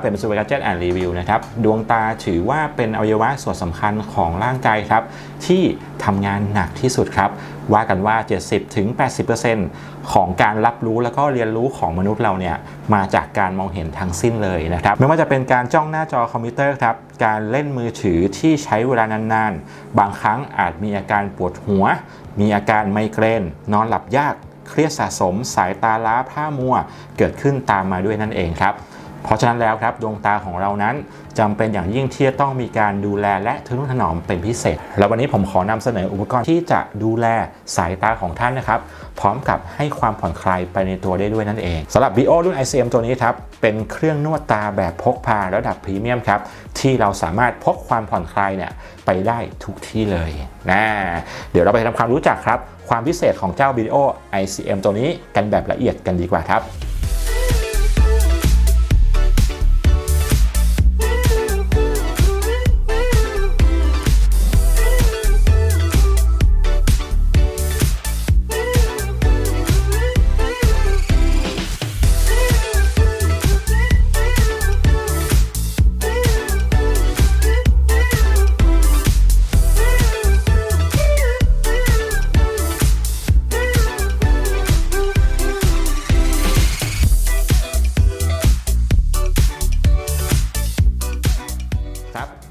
ับเป็นสุภกาเจ็ตแอนด์รีวิวนะครับดวงตาถือว่าเป็นอวัยวะส่วนสำคัญของร่างกายครับ ที่ทำงานหนักที่สุดครับ ว่ากันว่า 70-80%ของการรับรู้แล้วก็เรียนรู้ของมนุษย์เราเนี่ยมาจากการมองเห็นทั้งสิ้นเลยนะครับ ไม่ว่าจะเป็นการจ้องหน้าจอคอมพิวเตอร์ครับการเล่นมือถือที่ใช้เวลานานๆ บางครั้งอาจมีอาการปวดหัว มีอาการไมเกรน นอนหลับยาก เครียดสะสม สายตาล้าพร่ามัว เกิดขึ้นตามมาด้วยนั่นเองครับ เพราะฉะนั้นแล้วครับดวงตาของเรานั้นจำเป็นอย่างยิ่งที่จะต้องมีการดูแลและทนุถนอมเป็นพิเศษ แล้ววันนี้ผมขอนำเสนออุปกรณ์ที่จะดูแลสายตาของท่านนะครับ พร้อมกับให้ความผ่อนคลายไปในตัวได้ด้วยนั่นเองสำหรับ Bio รุ่น ICM ตัวนี้ครับ เป็นเครื่องนวดตาแบบพกพาระดับพรีเมียมครับ ที่เราสามารถพกความผ่อนคลายเนี่ยไปได้ทุกที่เลยนะเดี๋ยวเราไปทำความรู้จักครับ ความพิเศษของเจ้า Bio ICM ตัวนี้กันแบบละเอียดกันดีกว่าครับ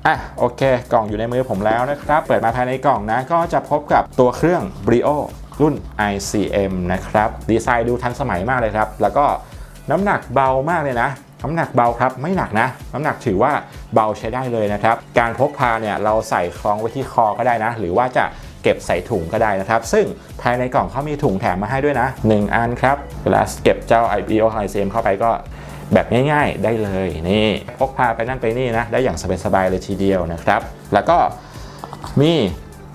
อะโอเค กล่องอยู่ในมือผมแล้วนะครับ เปิดมาภายในกล่องนะ ก็จะพบกับตัวเครื่อง Brio รุ่น ICM นะครับ ดีไซน์ดูทันสมัยมากเลยครับ แล้วก็น้ำหนักเบามากเลยนะ น้ำหนักเบาครับ ไม่หนักนะ น้ำหนักถือว่าเบาใช้ได้เลยนะครับ การพกพาเนี่ยเราใส่คล้องไว้ที่คอก็ได้นะ หรือว่าจะเก็บใส่ถุงก็ได้นะครับ ซึ่งภายในกล่องเขามีถุงแถมมาให้ด้วยนะ 1 อันครับเวลาเก็บเจ้า IBO ICM เข้าไปก็ แบบง่าย ๆ ได้เลยนี่พกพาไปนั่นไปนี่นะได้อย่างสบายๆเลยทีเดียวนะครับ แล้วก็มี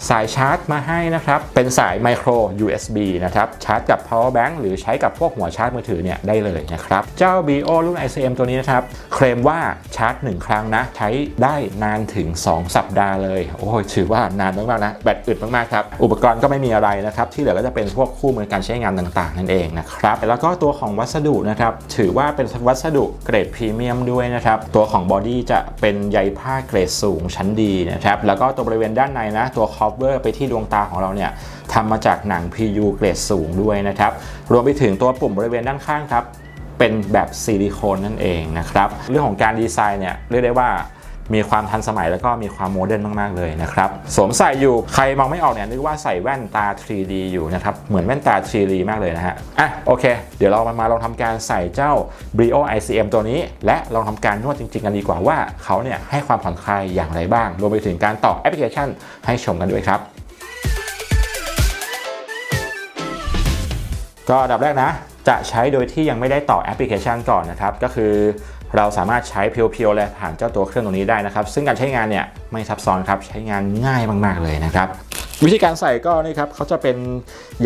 สายชาร์จมาให้นะครับ เป็นสายไมโคร USB นะครับ ชาร์จกับ power bank หรือใช้กับพวกหัวชาร์จมือถือเนี่ยได้เลยนะครับ เจ้า BO รุ่น ICM ตัวนี้นะครับ เคลมว่าชาร์จ 1 ครั้งนะ ใช้ได้นานถึง 2 สัปดาห์เลย โอ้ยถือว่านานมากๆนะ แบตอึดมากๆครับ อุปกรณ์ก็ไม่มีอะไรนะครับ ที่เหลือก็จะเป็นพวกคู่มือการใช้งานต่างๆ นั่นเองนะครับ แล้วก็ตัวของวัสดุนะครับ ถือว่าเป็นวัสดุเกรดพรีเมียมด้วยนะครับ ตัวของบอดี้จะเป็นใยผ้าเกรดสูงชั้นดีนะครับ แล้วก็ตัวบริเวณด้านในนะ ตัว cover ไปที่ดวงตาของเราเนี่ยทำมาจากหนัง PU เกรดสูงด้วยนะครับ รวมไปถึงตัวปุ่มบริเวณด้านข้างครับ เป็นแบบซิลิโคนนั่นเองนะครับ เรื่องของการดีไซน์เนี่ยเรียกได้ว่า มีความทันสมัยแล้วก็มีความโมเดิร์นมาก ๆ เลยนะครับ สวมใส่อยู่ใครมองไม่ออกเนี่ยนึกว่าใส่แว่นตา 3D อยู่นะครับ เหมือนแว่นตา 3D มากเลยนะฮะ อะ โอเค เดี๋ยวเรามามาลองทำการใส่เจ้า Brio ICM ตัวนี้ และลองทำการนวดจริง ๆ กันดีกว่าว่าเขาเนี่ยให้ความผ่อนคลายอย่างไรบ้าง รวมไปถึงการต่อแอปพลิเคชันให้ชมกันด้วยครับก็อันดับแรกนะ จะใช้โดยที่ยังไม่ได้ต่อแอปพลิเคชันก่อนนะครับ ก็คือ เราสามารถใช้เพียวๆเลยผ่านเจ้าตัวเครื่องตรงนี้ได้นะครับ ซึ่งการใช้งานเนี่ยไม่ซับซ้อนครับใช้งานง่ายมากๆเลยนะครับวิธีการใส่ก็นี่ครับเขาจะเป็น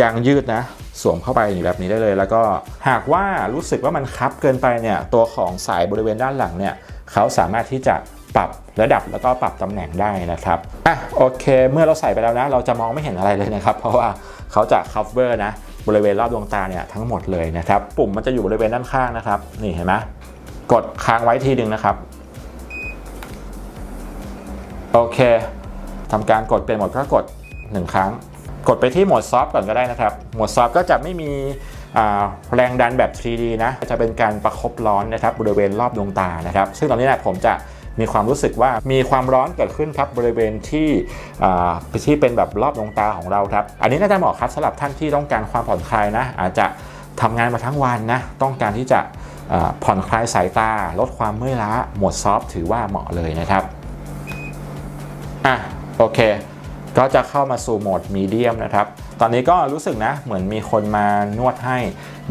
ยางยืดนะ สวมเข้าไปอย่างแบบนี้ได้เลย แล้วก็หากว่ารู้สึกว่ามันคับเกินไปเนี่ยตัวของสายบริเวณด้านหลังเนี่ยเขาสามารถที่จะปรับระดับแล้วก็ปรับตำแหน่งได้นะครับอะโอเค เมื่อเราใส่ไปแล้วนะ เราจะมองไม่เห็นอะไรเลยนะครับ เพราะว่าเขาจะ cover นะบริเวณรอบดวงตาเนี่ยทั้งหมดเลยนะครับ ปุ่มมันจะอยู่บริเวณด้านข้างนะครับ นี่เห็นไหม กดค้างไว้ทีหนึ่งนะครับ โอเคทำการกดเป็นโหมดก็กด 1 ครั้ง กดไปที่โหมดซอฟต์ก่อนก็ได้นะครับ โหมดซอฟต์ก็จะไม่มีแรงดันแบบ 3D นะ จะเป็นการประคบร้อนนะครับบริเวณรอบดวงตานะครับ ซึ่งตอนนี้นะผมจะมีความรู้สึกว่ามีความร้อนเกิดขึ้นครับบริเวณที่ที่เป็นแบบรอบดวงตาของเราครับ อันนี้น่าจะเหมาะครับสำหรับท่านที่ต้องการความผ่อนคลายนะ อาจจะทำงานมาทั้งวันนะ ต้องการที่จะ ผ่อนคลายสายตา ลดความเมื่อยล้า หมดซอฟถือว่าเหมาะเลยนะครับ อะ โอเค ก็จะเข้ามาสู่โหมดมีเดียมนะครับ ตอนนี้ก็รู้สึกนะ เหมือนมีคนมานวดให้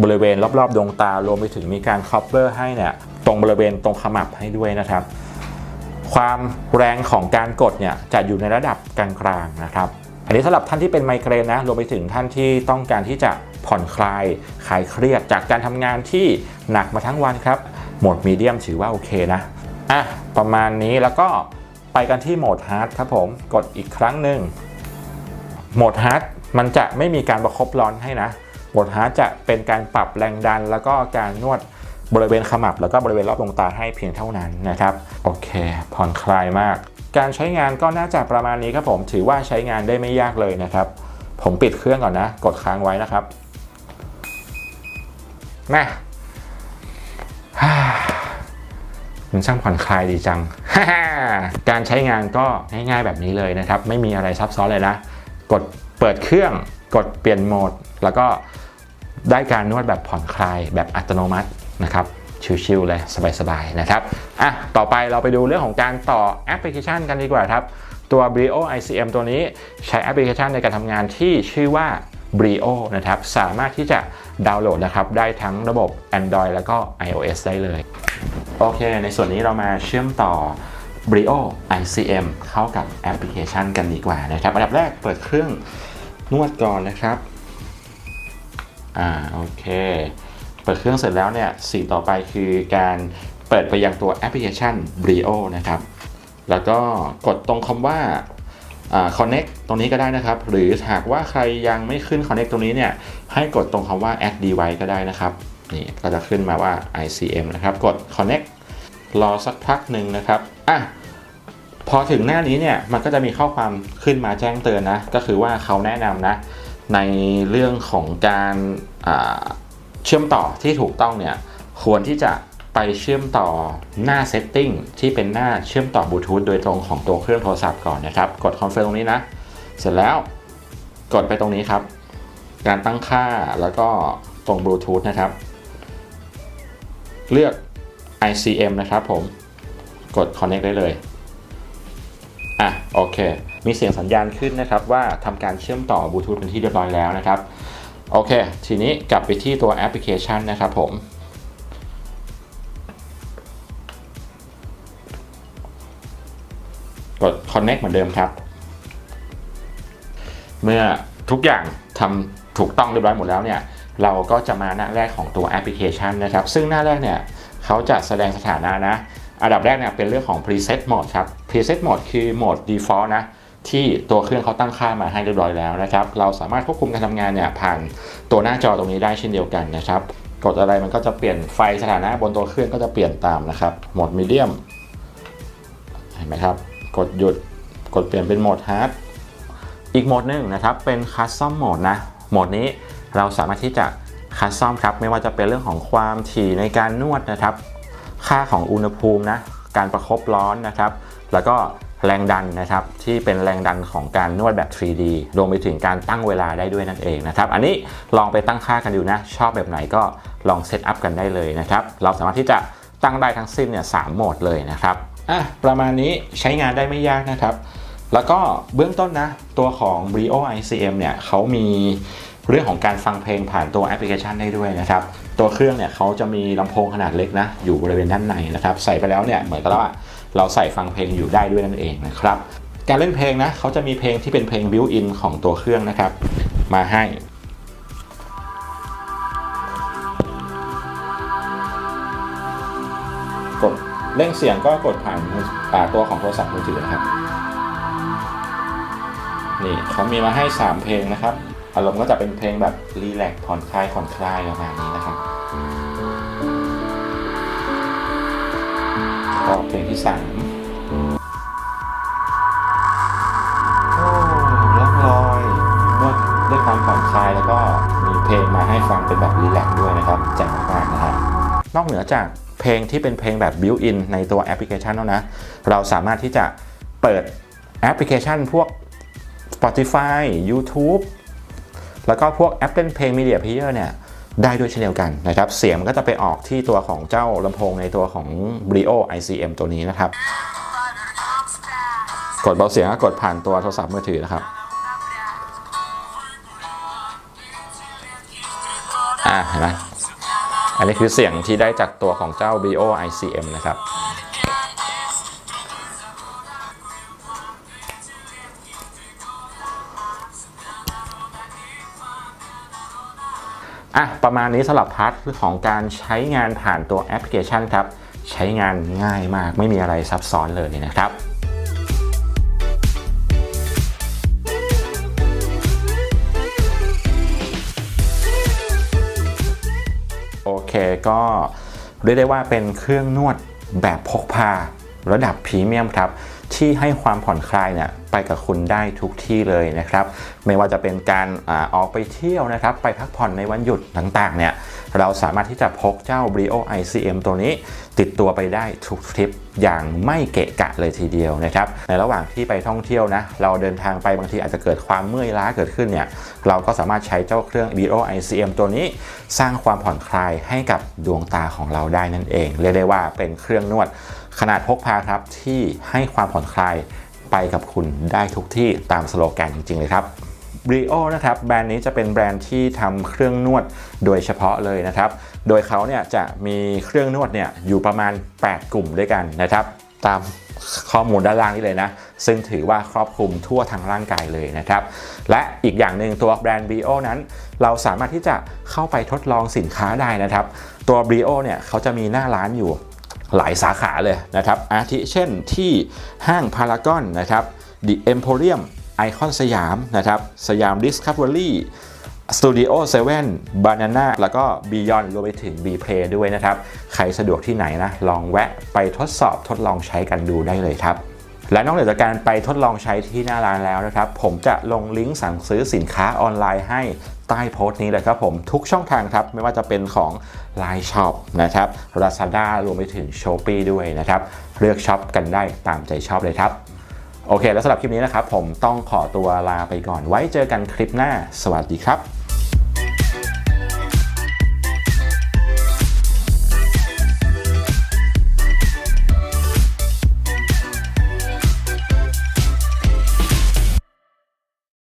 บริเวณรอบๆ ดวงตา รวมไปถึงมีการคัฟเวอร์ให้เนี่ย ตรงบริเวณตรงขมับให้ด้วยนะครับ ความแรงของการกดเนี่ยจะอยู่ในระดับกลางๆนะครับอันนี้สำหรับท่านที่เป็นไมเกรนนะรวมไปถึงท่านที่ต้องการที่จะ ผ่อนคลายคลายเครียดจากการทำงานที่หนักมาทั้งวันครับโหมดมีเดียมถือว่าโอเคนะอะประมาณนี้แล้วก็ไปกันที่โหมดฮาร์ดครับผมกดอีกครั้งหนึ่งโหมดฮาร์ดมันจะไม่มีการประคบร้อนให้นะโหมดฮาร์ดจะเป็นการปรับแรงดัน แล้วก็การนวดบริเวณขมับ แล้วก็บริเวณรอบดวงตาให้เพียงเท่านั้นนะครับโอเค ผ่อนคลายมาก การใช้งานก็น่าจะประมาณนี้ครับผมถือว่าใช้งานได้ไม่ยากเลยนะครับ ผมปิดเครื่องก่อนนะ กดค้างไว้นะครับ แม่มันช่างผ่อนคลายดีจัง การใช้งานก็ง่ายๆแบบนี้เลยนะครับ ไม่มีอะไรซับซ้อนเลยนะ กดเปิดเครื่อง กดเปลี่ยนโหมด แล้วก็ได้การนวดแบบผ่อนคลายแบบอัตโนมัตินะครับ ชิวๆเลยสบายๆนะครับ อะ ต่อไปเราไปดูเรื่องของการต่อแอปพลิเคชันกันดีกว่าครับ ตัว Brio ICM ตัวนี้ใช้แอปพลิเคชันในการทำงานที่ชื่อว่า Brio นะครับสามารถที่จะดาวน์โหลดนะครับได้ทั้งระบบ Android แล้วก็ iOS ได้เลย โอเค ในส่วนนี้เรามาเชื่อมต่อ Brio ICM เข้ากับแอปพลิเคชันกันดีกว่านะครับอันดับแรกเปิดเครื่องนวดก่อนนะครับอ่าโอเค เปิดเครื่องเสร็จแล้วเนี่ยสิ่งต่อไปคือการเปิดไปยังตัวแอปพลิเคชัน Brio นะครับ แล้วก็กดตรงคำว่าอ่า connect ตรงนี้ก็ได้นะครับ หรือหากว่าใครยังไม่ขึ้น connect ตรงนี้เนี่ยให้กดตรงคำว่า add device ก็ได้นะครับนี่ก็จะขึ้นมาว่า ICM นะครับ กด connect รอสักพักหนึ่งนะครับอะพอถึงหน้านี้เนี่ยมันก็จะมีข้อความขึ้นมาแจ้งเตือนนะ ก็คือว่าเขาแนะนำนะ ในเรื่องของการเชื่อมต่อที่ถูกต้องเนี่ยควรที่จะ ไปเชื่อมต่อหน้า setting ที่เป็นหน้าเชื่อมต่อบลูทูธโดยตรงของตัวเครื่องโทรศัพท์ก่อนนะครับ กด confirm ตรงนี้นะ เสร็จแล้วกดไปตรงนี้ครับ การตั้งค่าแล้วก็ตรงบลูทูธนะครับ เลือก ICM นะครับผม กด connect ได้เลย อะ โอเค มีเสียงสัญญาณขึ้นนะครับ ว่าทำการเชื่อมต่อบลูทูธเป็นที่เรียบร้อยแล้วนะครับ โอเค ทีนี้กลับไปที่ตัวแอปพลิเคชันนะครับผม กด connect เหมือนเดิมครับ เมื่อทุกอย่างทำถูกต้องเรียบร้อยหมดแล้วเนี่ย เราก็จะมาหน้าแรกของตัวแอปพลิเคชันนะครับ ซึ่งหน้าแรกเนี่ยเขาจะแสดงสถานะนะ อันดับแรกเนี่ยเป็นเรื่องของ preset mode ครับ preset mode คือโหมด default นะที่ตัวเครื่องเขาตั้งค่ามาให้เรียบร้อยแล้วนะครับ เราสามารถควบคุมการทำงานเนี่ยผ่านตัวหน้าจอตรงนี้ได้เช่นเดียวกันนะครับ กดอะไรมันก็จะเปลี่ยนไฟสถานะบนตัวเครื่องก็จะเปลี่ยนตามนะครับ โหมด medium เห็นไหมครับ กดหยุด กดเปลี่ยนเป็นโหมด hard อีกโหมดหนึ่งนะครับเป็น custom mode นะ โหมดนี้เราสามารถที่จะ custom ครับไม่ว่าจะเป็นเรื่องของความถี่ในการนวดนะครับ ค่าของอุณหภูมินะการประคบร้อนนะครับ แล้วก็แรงดันนะครับที่เป็นแรงดันของการนวดแบบ 3D รวมไปถึงการตั้งเวลาได้ด้วยนั่นเองนะครับ อันนี้ลองไปตั้งค่ากันดูนะ ชอบแบบไหนก็ลองเซตอัพกันได้เลยนะครับ เราสามารถที่จะตั้งได้ทั้งสิ้นเนี่ยสามโหมดเลยนะครับ อะประมาณนี้ใช้งานได้ไม่ยากนะครับ แล้วก็เบื้องต้นนะ ตัวของ Brio ICM เนี่ยเขามีเรื่องของการฟังเพลงผ่านตัวแอปพลิเคชันได้ด้วยนะครับ ตัวเครื่องเนี่ยเขาจะมีลำโพงขนาดเล็กนะ อยู่บริเวณด้านในนะครับ ใส่ไปแล้วเนี่ยเหมือนกับว่าเราใส่ฟังเพลงอยู่ได้ด้วยนั่นเองนะครับ การเล่นเพลงนะเขาจะมีเพลงที่เป็นเพลงบิวอินของตัวเครื่องนะครับ มาให้ เร่งเสียงก็กดผ่านมืออ่าตัวของโทรศัพท์มือถือนะครับ นี่เขามีมาให้ 3 เพลงนะครับ อารมณ์ก็จะเป็นเพลงแบบรีแลกซ์ผ่อนคลายผ่อนคลายประมาณนี้นะครับก็เพลงที่3โอ้ล่องลอยด้วยด้วยความผ่อนคลายแล้วก็มีเพลงมาให้ฟังเป็นแบบรีแลกซ์ด้วยนะครับแจ๋งมากๆนะครับนอกเหนือจาก เพลงที่เป็นเพลงแบบบิวอินในตัวแอปพลิเคชันแล้วนะ เราสามารถที่จะเปิดแอปพลิเคชันพวก Spotify YouTube แล้วก็พวกแอปเล่นเพลง Media Player เนี่ยได้ด้วยเช่นเดียวกันนะครับ เสียงก็จะไปออกที่ตัวของเจ้าลำโพงในตัวของ Brio ICM ตัวนี้นะครับ กดเบาเสียงก็กดผ่านตัวโทรศัพท์มือถือนะครับอ่าเห็นไหม อันนี้คือเสียงที่ได้จากตัวของเจ้า BIOICM นะครับ อะ ประมาณนี้สำหรับพาร์ทของการใช้งานผ่านตัวแอปพลิเคชันครับ ใช้งานง่ายมากไม่มีอะไรซับซ้อนเลยนะครับ ก็เรียกได้ว่าเป็นเครื่องนวดแบบพกพาระดับพรีเมียมครับ ที่ให้ความผ่อนคลายเนี่ยไปกับคุณได้ทุกที่เลยนะครับ ไม่ว่าจะเป็นการอาออกไปเที่ยวนะครับ ไปพักผ่อนในวันหยุดต่างๆเนี่ยเราสามารถที่จะพกเจ้า Brio ICM ตัวนี้ ติดตัวไปได้ทุกทริปอย่างไม่เกะกะเลยทีเดียวนะครับ ในระหว่างที่ไปท่องเที่ยวนะ เราเดินทางไปบางทีอาจจะเกิดความเมื่อยล้าเกิดขึ้นเนี่ย เราก็สามารถใช้เจ้าเครื่อง Brio ICM ตัวนี้ สร้างความผ่อนคลายให้กับดวงตาของเราได้นั่นเอง เรียกได้ว่าเป็นเครื่องนวด ขนาดพกพาครับที่ให้ความผ่อนคลายไปกับคุณได้ทุกที่ตามสโลแกนจริง ๆ เลยครับ b r i o นะครับแบรนด์นี้จะเป็นแบรนด์ที่ทำเครื่องนวดโดยเฉพาะเลยนะครับ โดยเขาเนี่ยจะมีเครื่องนวดเนี่ยอยู่ประมาณ 8 กลุ่มด้วยกันนะครับ ตามข้อมูลด้านล่างนี้เลยนะ ซึ่งถือว่าครอบคลุมทั่วทั้งร่างกายเลยนะครับ และอีกอย่างหนึ่งตัวแบรนด์ b r i o นั้น เราสามารถที่จะเข้าไปทดลองสินค้าได้นะครับ ตัว b r i o เนี่ยเขาจะมีหน้าร้านอยู่ หลายสาขาเลยนะครับ อาทิเช่นที่ห้างพารากอนนะครับ The Emporium ไอคอนสยามนะครับสยาม Discovery Studio 7 Banana แล้วก็ Beyond รวมไปถึง B Play ด้วยนะครับ ใครสะดวกที่ไหนนะ ลองแวะไปทดสอบทดลองใช้กันดูได้เลยครับ และนอกเหนือจากการไปทดลองใช้ที่หน้าร้านแล้วนะครับ ผมจะลงลิงก์สั่งซื้อสินค้าออนไลน์ให้ ใต้โพสต์นี้เลยครับผมทุกช่องทางครับ ไม่ว่าจะเป็นของ Line Shop นะครับ Lazada รวมไปถึง Shopee ด้วยนะครับ เลือกช็อปกันได้ตามใจชอบเลยครับ โอเค แล้วสำหรับคลิปนี้นะครับ ผมต้องขอตัวลาไปก่อนไว้เจอกันคลิปหน้า สวัสดีครับ